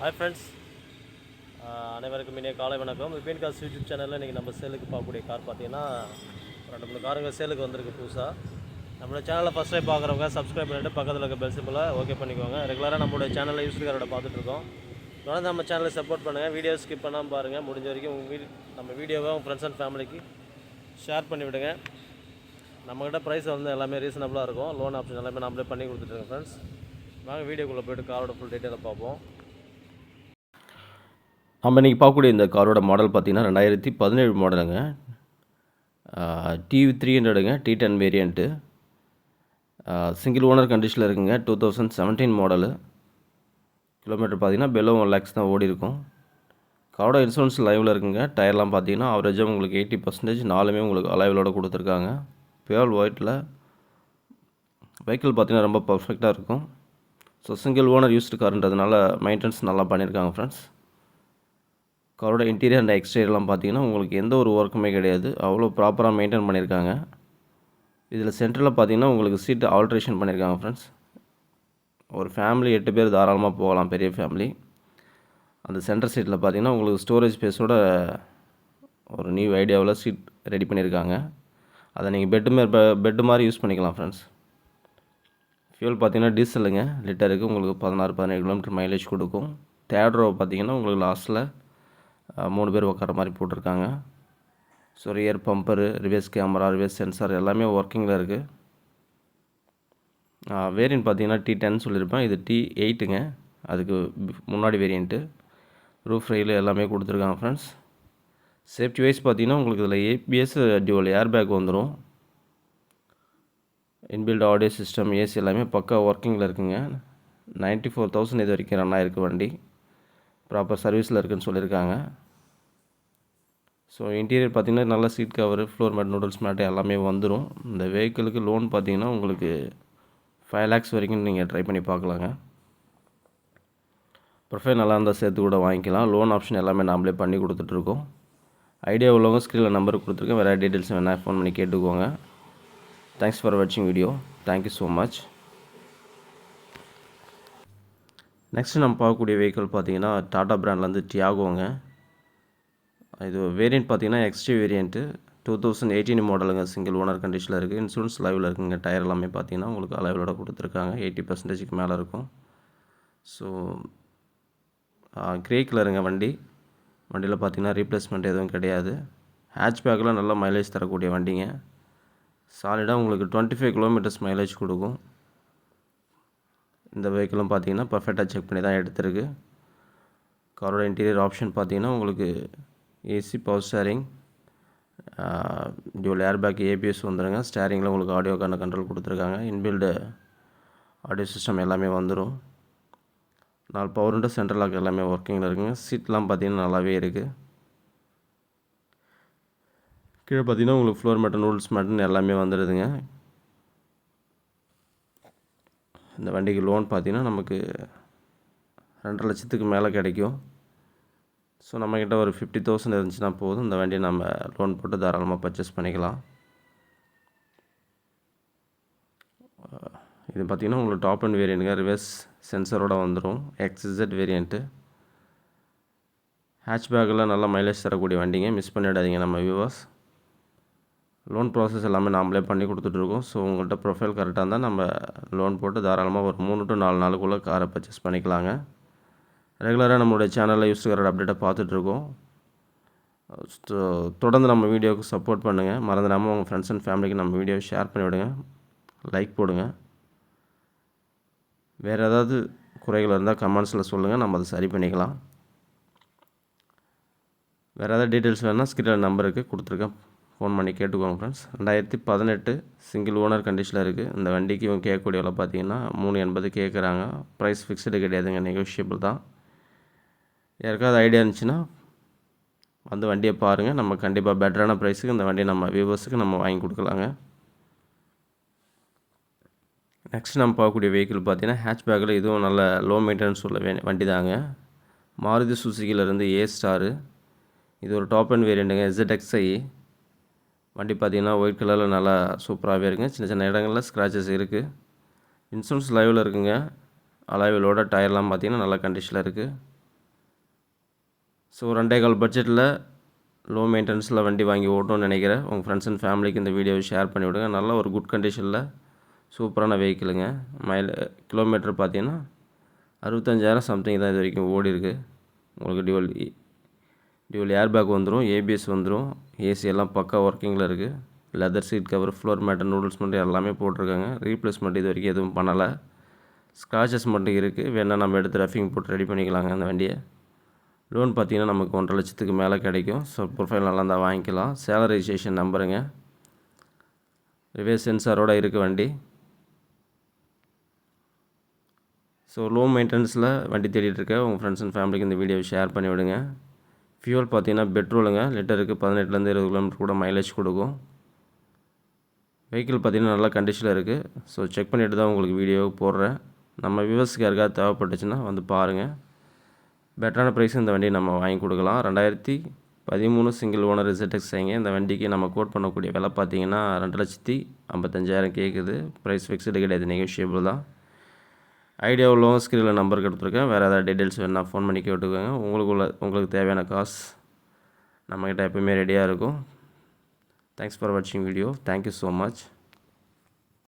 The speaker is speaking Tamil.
ஹாய் ஃப்ரெண்ட்ஸ் அனைவருக்கும் இனிய காலை வணக்கம். விபின் காஸ் யூடியூப் சேனலில் இன்றைக்கி நம்ம சேலுக்கு பார்க்கக்கூடிய கார் பார்த்தீங்கன்னா ரெண்டு மூணு காருங்க சேலுக்கு வந்திருக்கு புதுசாக நம்மளோட சேனலில் ஃபஸ்ட் டைம் பார்க்குறவங்க சப்ஸ்கிரைப் பண்ணிட்டு பக்கத்தில் இருக்க பெல் சிம்பிளை ஓகே பண்ணிக்கோங்க. ரெகுலராக நம்மளோட சேனலில் யூஸ் காரோட பார்த்துட்ருக்கோம் தொடர்ந்து நம்ம சேனலை சப்போர்ட் பண்ணுங்கள் வீடியோ ஸ்கிப் பண்ணாமல் பாருங்கள் முடிஞ்ச வரைக்கும் உங்கள் வீடு நம்ம வீடியோவை உங்கள் ஃப்ரெண்ட்ஸ் அண்ட் ஃபேமிலிக்கு ஷேர் பண்ணி விடுங்க. நம்மக்கிட்ட ப்ரைஸ் வந்து எல்லாமே ரீசனபிளாக இருக்கும். லோன் ஆப்ஷன் எல்லாமே நம்மளே பண்ணி கொடுத்துட்ருக்கோம் ஃப்ரெண்ட்ஸ் வாங்க வீடியோக்குள்ளே போய்ட்டு காரோட ஃபுல் டீட்டெயிலை பார்ப்போம். நம்ம இன்றைக்கி பார்க்கக்கூடிய இந்த காரோட மாடல் பார்த்தீங்கன்னா ரெண்டாயிரத்தி பதினேழு மாடலுங்க TV three ஹண்ட்ரடுங்க T ten variant single owner கண்டிஷனில் இருக்குங்க. Two thousand seventeen model kilometre பார்த்திங்கன்னா பெலோ ஒன் லேக்ஸ் தான் ஓடி இருக்கும். காரோட இன்சூரன்ஸ் லைவில் இருக்குங்க. டயர்லாம் பார்த்தீங்கன்னா அவரேஜாக உங்களுக்கு எயிட்டி பர்சன்டேஜ் நாலுமே உங்களுக்கு அலைவலோடு கொடுத்துருக்காங்க. பியூர் ஒயிட்டில் வெஹிக்கிள் பார்த்தீங்கன்னா ரொம்ப பர்ஃபெக்டாக இருக்கும். ஸோ சிங்கிள் ஓனர் யூஸ்டு காருன்றதுனால மெயின்டெனன்ஸ் நல்லா பண்ணியிருக்காங்க ஃப்ரெண்ட்ஸ் காரோட இன்டீரியர் அண்ட் எக்ஸ்டீரியர்லாம் பார்த்தீங்கன்னா உங்களுக்கு எந்த ஒரு ஒர்க்குமே கிடையாது. அவ்வளோ ப்ராப்பராக மெயின்டைன் பண்ணியிருக்காங்க. இதில் சென்டரில் பார்த்தீங்கன்னா உங்களுக்கு சீட்டு ஆல்ட்ரேஷன் பண்ணியிருக்காங்க ஃப்ரெண்ட்ஸ் ஒரு ஃபேமிலி எட்டு பேர் தாராளமாக போகலாம் பெரிய ஃபேமிலி அந்த சென்டர் சீட்டில் பார்த்தீங்கன்னா உங்களுக்கு ஸ்டோரேஜ் ஸ்பேஸோட ஒரு நியூ ஐடியாவில் சீட் ரெடி பண்ணியிருக்காங்க. அதை நீங்கள் பெட்டு மாரி பெட்டு மாதிரி யூஸ் பண்ணிக்கலாம் ஃப்ரெண்ட்ஸ் ஃபியூல் பார்த்தீங்கன்னா டீசலுங்க லிட்டருக்கு உங்களுக்கு பதினாறு பதினேழு கிலோமீட்டர் மைலேஜ் கொடுக்கும். தேர்ட் ரோ பார்த்தீங்கன்னா உங்களுக்கு லாஸ்ட்டில் மூணு பேர் உட்கார மாதிரி போட்டிருக்காங்க. So rear bumper reverse camera reverse sensor எல்லாமே ஒர்க்கிங்கில் இருக்குது வேரியன்ட் பார்த்தீங்கன்னா டி டென் சொல்லியிருப்பேன். இது டி எயிட்டுங்க அதுக்கு முன்னாடி வேரியண்ட்டு ரூஃப் ரயில் எல்லாமே கொடுத்துருக்காங்க ஃப்ரெண்ட்ஸ் சேஃப்டி வைஸ் பார்த்தீங்கன்னா உங்களுக்கு இதில் ஏபிஎஸ் டியூவல் ஏர் பேக் வந்துடும் இன்பில்ட் ஆடியோ சிஸ்டம் ஏசி எல்லாமே பக்கா ஒர்க்கிங்கில் இருக்குங்க. நைன்ட்டி ஃபோர் தௌசண்ட் இது வரைக்கும் ரன் ஆயிருக்கு வண்டி. ப்ராப்பர் சர்வீஸில் இருக்குதுன்னு சொல்லியிருக்காங்க. ஸோ இன்டீரியர் பார்த்திங்கன்னா நல்ல seat cover floor mat noodles mat எல்லாமே வந்துடும் இந்த வெஹிக்கிளுக்கு லோன் பார்த்தீங்கன்னா உங்களுக்கு ஃபைவ் லேக்ஸ் வரைக்கும் நீங்கள் ட்ரை பண்ணி பார்க்கலாங்க. ப்ரொஃபைல் நல்லா இருந்தால் சேர்த்து கூட வாங்கிக்கலாம். லோன் ஆப்ஷன் எல்லாமே நாமளே பண்ணி கொடுத்துட்ருக்கோம். ஐடியா உள்ளவங்க ஸ்க்ரீனில் நம்பர் கொடுத்துருக்கேன் வேறு டீட்டெயில்ஸ் வேணால் ஃபோன் பண்ணி கேட்டுக்கோங்க. தேங்க்ஸ் ஃபார் வாட்சிங் video thank you so much next நம்ம பார்க்கக்கூடிய வெஹிக்கிள் பார்த்தீங்கன்னா டாடா பிராண்ட்லேருந்து டியாகோங்க இது வேரியண்ட் பார்த்தீங்கன்னா XT variant two thousand eighteen மாடலுங்க சிங்கிள் ஓனர் கண்டிஷனில் இருக்குது இன்சூரன்ஸ் லைவில் இருக்குங்க. டயர் எல்லாமே பார்த்தீங்கன்னா உங்களுக்கு அலைவிலோட கொடுத்துருக்காங்க. எயிட்டி பர்சன்டேஜுக்கு மேலே இருக்கும். ஸோ கிரே கலருங்க வண்டி. வண்டியில் பார்த்தீங்கன்னா ரீப்ளேஸ்மெண்ட் எதுவும் கிடையாது. ஹேட்ச்பேக்கில் நல்ல மைலேஜ் தரக்கூடிய வண்டிங்க. சாலிடாக உங்களுக்கு டுவெண்ட்டி ஃபைவ் கிலோமீட்டர்ஸ் மைலேஜ் கொடுக்கும். இந்த வெஹிக்கிளும் பார்த்தீங்கன்னா பர்ஃபெக்டாக செக் பண்ணி தான் எடுத்திருக்கு. காரோட இன்டீரியர் ஆப்ஷன் பார்த்தீங்கன்னா உங்களுக்கு AC power steering dual airbag ABS வந்துடுங்க ஸ்டேரிங்கில் உங்களுக்கு ஆடியோக்கான கண்ட்ரோல் கொடுத்துருக்காங்க. இன்பில்டு ஆடியோ சிஸ்டம் எல்லாமே வந்துடும் நாலு பவர் சென்ட்ரல் லாக் எல்லாமே ஒர்க்கிங்கில் இருக்குங்க. சீட்லாம் பார்த்தீங்கன்னா நல்லாவே இருக்குது கீழே பார்த்தீங்கன்னா உங்களுக்கு ஃப்ளோர் மேட்டன் நூல்ஸ் மேட்டன் எல்லாமே வந்துடுதுங்க இந்த வண்டிக்கு லோன் பார்த்தீங்கன்னா நமக்கு ரெண்டரை லட்சத்துக்கு மேலே கிடைக்கும். ஸோ நம்மக்கிட்ட ஒரு ஃபிஃப்டி தௌசண்ட் இருந்துச்சுன்னா போதும். இந்த வண்டியை நம்ம லோன் போட்டு தாராளமாக பர்ச்சேஸ் பண்ணிக்கலாம். இது பார்த்திங்கன்னா உங்களுக்கு டாப் அண்ட் வேரியண்ட்டுங்க ரிவர்ஸ் சென்சரோட வந்துடும் எக்ஸிசட் வேரியண்ட்டு ஹேட்ச்பேக்கில் நல்லா மைலேஜ் தரக்கூடிய வண்டிங்க. மிஸ் பண்ணிடாதீங்க நம்ம வியூவர்ஸ் லோன் ப்ராசஸ் எல்லாமே நாமளே பண்ணி கொடுத்துட்ருக்கோம். ஸோ உங்கள்கிட்ட ப்ரொஃபைல் கரெக்டாக இருந்தால் நம்ம லோன் போட்டு தாராளமாக ஒரு மூணு டு நாலு நாளுக்குள்ளே காரை பர்ச்சேஸ் பண்ணிக்கலாங்க. ரெகுலராக நம்மளுடைய சேனலில் யூஸ் காரோட அப்டேட்டை பார்த்துட்ருக்கோம். தொடர்ந்து நம்ம வீடியோவுக்கு சப்போர்ட் பண்ணுங்கள் மறந்துடாமல் உங்கள் ஃப்ரெண்ட்ஸ் அண்ட் ஃபேமிலிக்கு நம்ம வீடியோவை ஷேர் பண்ணிவிடுங்க லைக் போடுங்க. வேறு ஏதாவது குறைகள் இருந்தால் கமெண்ட்ஸில் சொல்லுங்கள் நம்ம அதை சரி பண்ணிக்கலாம். வேறு ஏதாவது டீட்டெயில்ஸ் வேணுன்னா ஸ்கிரீனில் நம்பருக்கு கொடுத்துருக்கேன். ஃபோன் பண்ணி கேட்டுக்கோங்க ஃப்ரெண்ட்ஸ் ரெண்டாயிரத்தி பதினெட்டு சிங்கிள் ஓனர் கண்டிஷனில் இருக்குது இந்த வண்டிக்கு இவங்க கேட்கக்கூடிய விலை பார்த்தீங்கன்னா மூணு எண்பது கேட்குறாங்க. ப்ரைஸ் ஃபிக்ஸ்டு கிடையாதுங்க நெகோஷியபிள் தான். யாருக்காவது ஐடியா இருந்துச்சுன்னா வந்து வண்டியை பாருங்கள் நம்ம கண்டிப்பாக பெட்டரான ப்ரைஸுக்கு இந்த வண்டியை நம்ம வியூவர்ஸுக்கு நம்ம வாங்கி கொடுக்கலாங்க. நெக்ஸ்ட் நம்ம பார்க்கக்கூடிய வெஹிக்கிள் பார்த்தீங்கன்னா ஹேட்ச்பேக்கில் இதுவும் நல்ல லோ மெயின்டெனன்ஸ் உள்ள வே வண்டி தாங்க மாருதி சுசுக்கிலேருந்து ஏ ஸ்டாரு இது ஒரு டாப் அண்ட் வேரியண்ட்டுங்க எக்ஸ்ஐ வண்டி பார்த்தீங்கன்னா ஒயிட் கலரில் நல்லா சூப்பராகவே இருக்குங்க. சின்ன சின்ன இடங்களில் ஸ்க்ராச்சஸ் இருக்குது இன்சூரன்ஸ் லைவில் இருக்குங்க. அலைவிலோட டயர்லாம் பார்த்தீங்கன்னா நல்ல கண்டிஷனில் இருக்குது ஸோ ரெண்டே கால் பட்ஜெட்டில் லோ மெயின்டெனன்ஸில் வண்டி வாங்கி ஓட்டணும்னு நினைக்கிறேன். உங்கள் ஃப்ரெண்ட்ஸ் அண்ட் ஃபேமிலிக்கு இந்த வீடியோவை ஷேர் பண்ணி விடுங்க. நல்ல ஒரு குட் கண்டிஷனில் சூப்பரான வெஹிக்கிளுங்க மைல் கிலோமீட்டர் பார்த்தீங்கன்னா அறுபத்தஞ்சாயிரம் சம்திங் தான் இது வரைக்கும் ஓடி இருக்குது உங்களுக்கு டிவல் டியூல் ஏர் பேக் வந்துடும் ஏபிஎஸ் வந்துடும் ஏசி எல்லாம் பக்கா ஒர்க்கிங்கில் இருக்குது leather seat cover floor mat noodles மட்டும் எல்லாமே போட்டிருக்காங்க. ரீப்ளேஸ்மெண்ட் இது வரைக்கும் எதுவும் பண்ணலை. ஸ்க்ராச்சஸ் மட்டும் இருக்குது வேணால் நம்ம எடுத்து ரஃபிங் போட்டு ரெடி பண்ணிக்கலாங்க அந்த வண்டியை. லோன் பார்த்தீங்கன்னா நமக்கு ஒன்றரை லட்சத்துக்கு மேலே கிடைக்கும். ஸோ ப்ரொஃபைல் நல்லா இருந்தால் வாங்கிக்கலாம். Salary registration நம்பருங்க. ரிவேஸ் சென்சாரோட இருக்குது வண்டி. ஸோ லோ மெயின்டெனன்ஸில் வண்டி தேடிட்டுருக்க உங்கள் ஃப்ரெண்ட்ஸ் அண்ட் ஃபேமிலிக்கு இந்த வீடியோவை ஷேர் பண்ணிவிடுங்க. ஃபியூல் பார்த்தீங்கன்னா பெட்ரோலுங்க. லிட்டருக்கு பதினெட்டுலேருந்து இருபது கிலோமீட்டர் கூட மைலேஜ் கொடுக்கும். வெஹிக்கிள் பார்த்தீங்கன்னா நல்ல கண்டிஷனில் இருக்குது ஸோ செக் பண்ணிவிட்டு தான் உங்களுக்கு வீடியோ போடுறேன். நம்ம வியூவர்ஸ்க்கு யாருக்காவது தேவைப்பட்டுச்சுன்னா வந்து பாருங்கள் பெட்டரான ப்ரைஸ் இந்த வண்டியை நம்ம வாங்கி கொடுக்கலாம். ரெண்டாயிரத்தி பதிமூணு சிங்கிள் ஓனர் ரிசர்டெக்ஸ் செய்யுங்க இந்த வண்டிக்கு நம்ம கோட் பண்ணக்கூடிய விலை பார்த்தீங்கன்னா ரெண்டு லட்சத்தி ஐம்பத்தஞ்சாயிரம் கேட்குது ப்ரைஸ் ஃபிக்ஸ்டு கிடையாது. நெகோஷியபிள் தான். ஐடியா உள்ளவங்க ஸ்க்ரீனில் நம்பர் கொடுத்துருக்கேன். வேறு ஏதாவது டீட்டெயில்ஸ் வேணால் ஃபோன் பண்ணி கேட்டுக்கோங்க. உங்களுக்கு உள்ள உங்களுக்கு தேவையான காசு நம்மக்கிட்ட எப்பவுமே ரெடியாக இருக்கும். தேங்க்ஸ் ஃபார் வாட்சிங் video thank you so much